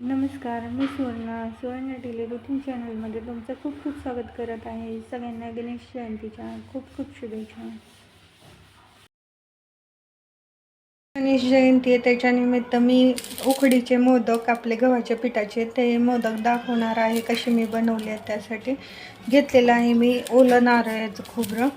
नमस्कार मी Suvarna Suvarna tele routine चॅनलमध्ये तुमचं खूप खूप स्वागत करत आहे. सगळ्यांना गणेश जयंतीच्या खूप खूप शुभेच्छा. गणेश जयंती आहे त्याच्यानिमित्त मी उकडीचे मोदक आपले गव्हाच्या पिठाचे ते मोदक दाखवणार आहे कसे मी बनवले आहेत त्यासाठी. घेतलेलं आहे मी ओलं नारळाचं खोबरं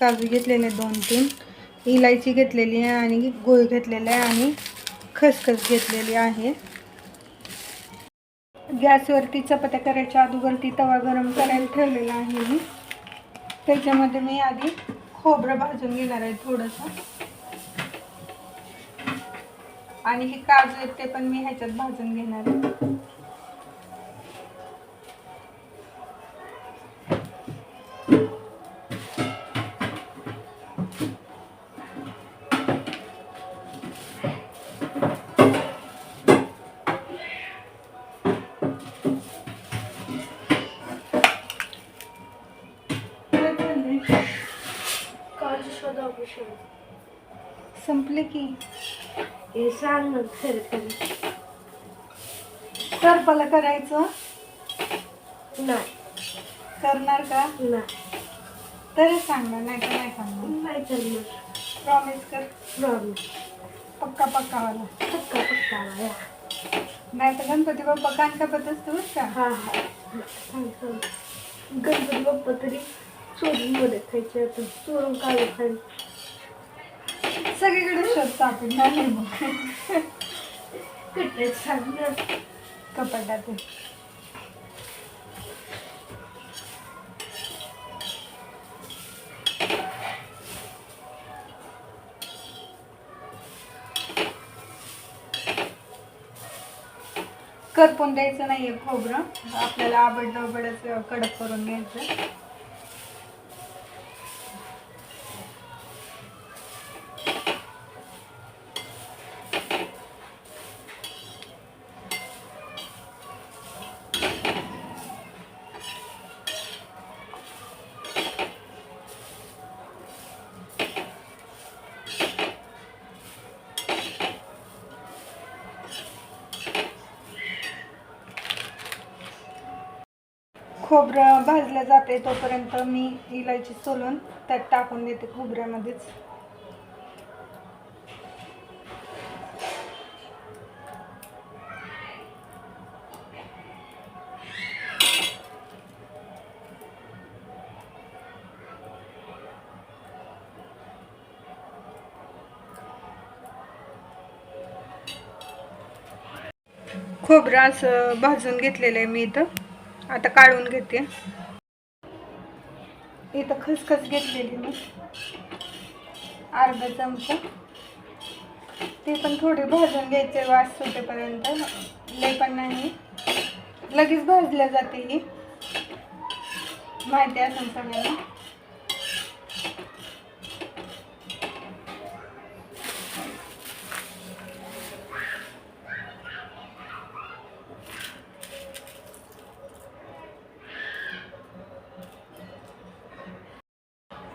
काजू घेतलेले दोन तीन इलायची घेतलेली आहे आणि गुळ घेतलेला आहे आणि खसखस घेतलेली आहे. गॅसवरती चपात्या करायच्या अगोदरती तवा गरम करायला ठेवलेला आहे मी. त्याच्यामध्ये मी आधी खोबरं भाजून घेणार आहे थोडंसं. आणि हे काजू आहेत ते पण मी ह्याच्यात भाजून घेणार आहे. संपले की. हे सांग खरं सरपाला करायचं? नाही. करणार का? नाही. तरी सांगणार नाही तर नाही सांगणार. नाही चालणार प्रॉमिस कर. प्रॉब्लेम पक्का पक्कावाला. पक्का पक्का या नाही तर गणपती बाप्पा कान कापत असतो बरं का? हा हा. गणपती बाप्पा तरी चोरून मध्ये खायचे आता. चोरून काढू खायला सगळीकडे शोधतो आपण नाही मग. कुठे सांग कपाटात करपून द्यायचं नाहीये खोबरं. आपल्याला आवडलं आवडच कडक करून घ्यायचं. खोबरं भाजलं जाते तोपर्यंत मी इलायची सोलून त्यात टाकून देते खोबऱ्यामध्येच. खोबरं असं भाजून घेतलेलं आहे मी इथं. आता काढून घेते. इथं खसखस घेतलेली मी. अर्धा चमचा. ते पण थोडे भाजून घ्यायचे वास सुटेपर्यंत. लय पण नाही. लगेच भाजल्या जाते ही. माहिती असेल सगळ्यांना.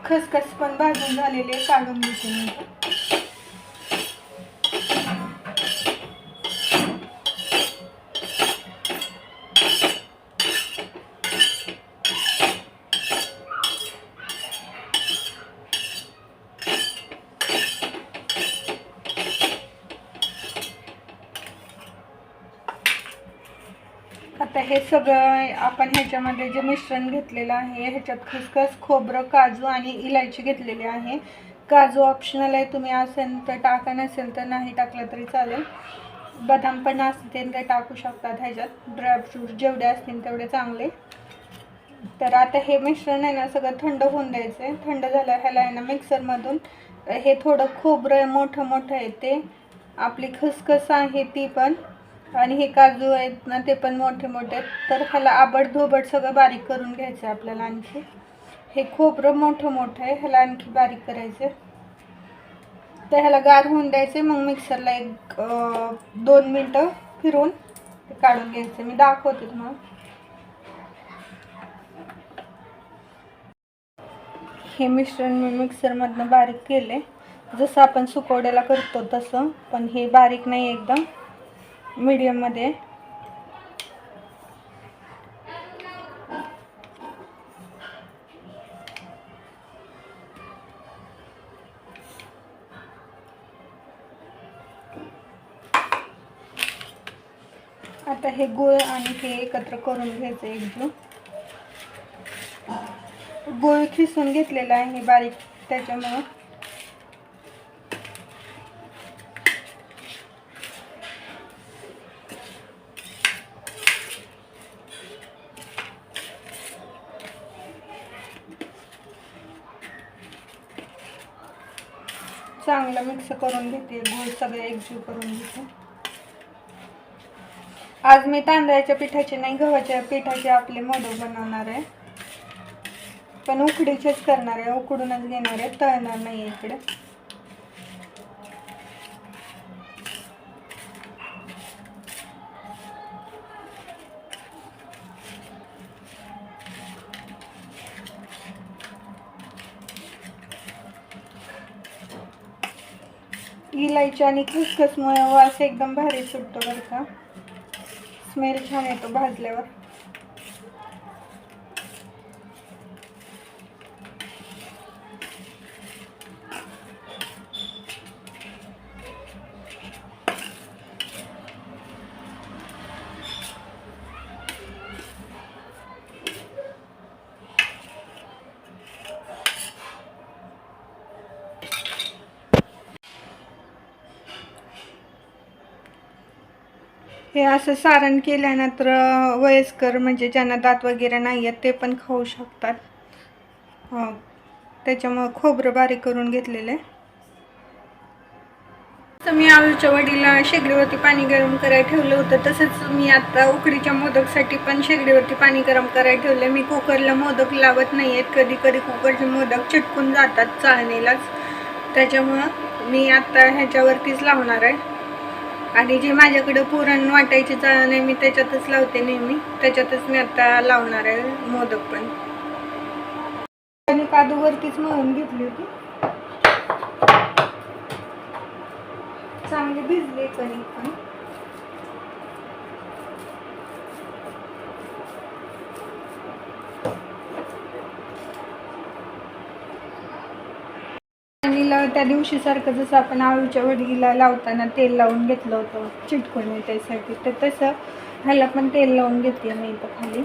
खसखस पण भाजून झालेले काढून घेते मी. आता हे सगळं आपण ह्याच्यामध्ये जे मिश्रण घेतलेलं आहे ह्याच्यात खसखस खोबरं काजू आणि इलायची घेतलेली आहे. काजू ऑप्शनल आहे तुम्ही असेल तर टाका नसेल तर नाही टाकलं तरी चालेल. बदाम पण असतील ते टाकू शकतात ह्याच्यात. ड्रायफ्रूट जेवढे असतील तेवढे चांगले. तर आता हे मिश्रण आहे ना सगळं थंड होऊन द्यायचं आहे. थंड झालं ह्याला आहे ना मिक्सरमधून हे थोडं खोबरं मोठं मोठं आहे ते. आपली खसखस आहे ती पण. आणि हे काजू आहेत ना ते पण मोठे मोठे आहेत. तर ह्याला आबडधोबड सगळं बारीक करून घ्यायचं आहे आपल्याला आणखी. हे खोबरं मोठं मोठं आहे ह्याला आणखी बारीक करायचं तर ह्याला गार होऊन द्यायचे मग मिक्सरला एक दोन मिनटं फिरून ते काढून घ्यायचं मी दाखवते तुम्हाला. हे मिश्रण मी मिक्सरमधनं बारीक केले जसं आपण सुकवड्याला करतो तसं पण हे बारीक नाही एकदम. मीडियममध्ये. आता हे गुळ आणि हे एकत्र करून घ्यायचं एकजू गुळ खिसून घेतलेला आहे बारीक त्याच्यामुळं. चांगलं मिक्स करून घेते गुळ सगळे एकजीव करून घेते. आज मी तांदळाच्या पिठाचे नाही गव्हाच्या पिठाचे आपले मधू बनवणार आहे. पण उकडीचेच करणार आहे उकडूनच घेणार आहे तळणार नाही इकडे. इलायची आणि खसखसमुळे वास एकदम भारी सुटतो बरं का. स्मेल छान येतो भाजल्यावर. हे असं सारण केल्यानंतर वयस्कर म्हणजे ज्यांना दात वगैरे नाही आहेत ते पण खाऊ शकतात. त्याच्यामुळं खोबरं बारीक करून घेतलेलं आहे. तर मी आळूच्या वडीला शेगडीवरती पाणी गरम करायला ठेवलं होतं. तसंच मी आता उकडीच्या मोदकसाठी पण शेगडीवरती पाणी गरम करायला ठेवलं मी कुकरला मोदक लावत नाही आहेत. कधी कधी कुकरचे मोदक चिटकून जातात चाळणीलाच. त्याच्यामुळं मी आता ह्याच्यावरतीच लावणार आहे. आणि जे माझ्याकडं पुरण वाटायची चाळण आहे मी त्याच्यातच लावते नेहमी. त्याच्यातच मी आता लावणार आहे मोदक पण. आणि कादूवरतीच मळून घेतली होती. चांगली भिजली कणिक पण. आणि त्या दिवशीसारखं जसं आपण आळूच्या वडीला लावताना तेल लावून घेतलं होतं चिटकून नये त्यासाठी तर तसं ह्याला पण तेल लावून घेतलं मी इथं खाली.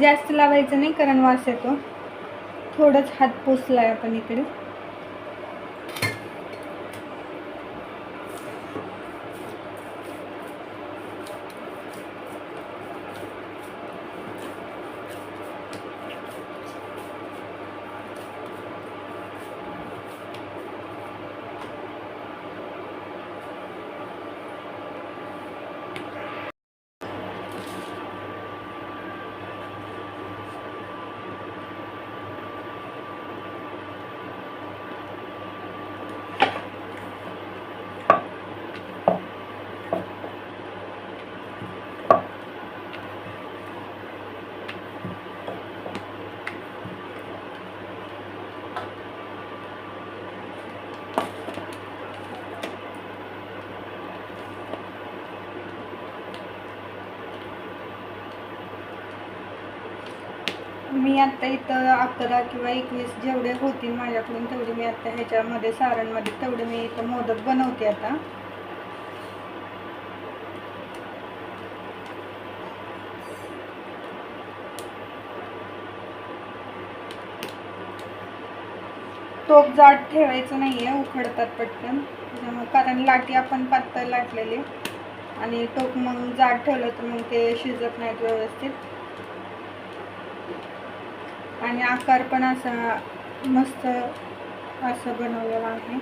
जास्त लावायचं नाही कारण वास येतो. थोडंच हात पुसलाय आपण इकडे. मी आत्ता इथं अकरा किंवा एकवीस जेवढे होतील माझ्याकडून तेवढे मी आत्ता ह्याच्यामध्ये सारणमध्ये तेवढे मी इथं मोदक बनवते आता. तोप जाड ठेवायचं नाही आहे उखडतात पटकन कारण लाटी आपण पातळ लाटलेली. आणि टोप मग जाड ठेवलं तर मग ते शिजत नाहीत व्यवस्थित. आणि आकार पण असा मस्त असं बनवलेला आहे.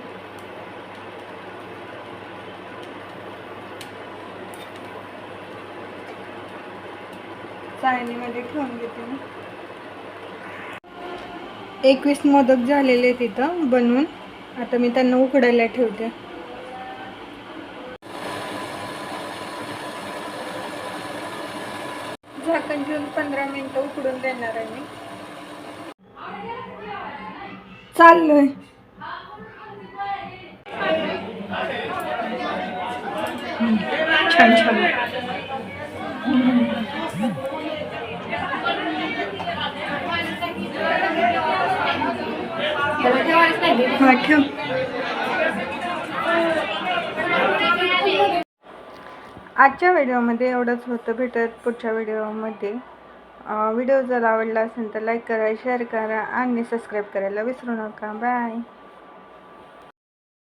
चाळणीमध्ये ठेवून घेते मी. एकवीस मोदक झालेले तिथं बनवून. आता मी त्यांना उकडायला ठेवते. झाकण घेऊन पंधरा मिनटं उकडून देणार आहे मी. चाललोय. छान छान. हा ठेव. आजच्या व्हिडिओमध्ये एवढंच होतं. भेटत पुढच्या व्हिडिओमध्ये व्हिडिओ जर आवडला असेल तर लाईक करा शेअर करा आणि सबस्क्राईब करायला विसरू नका. बाय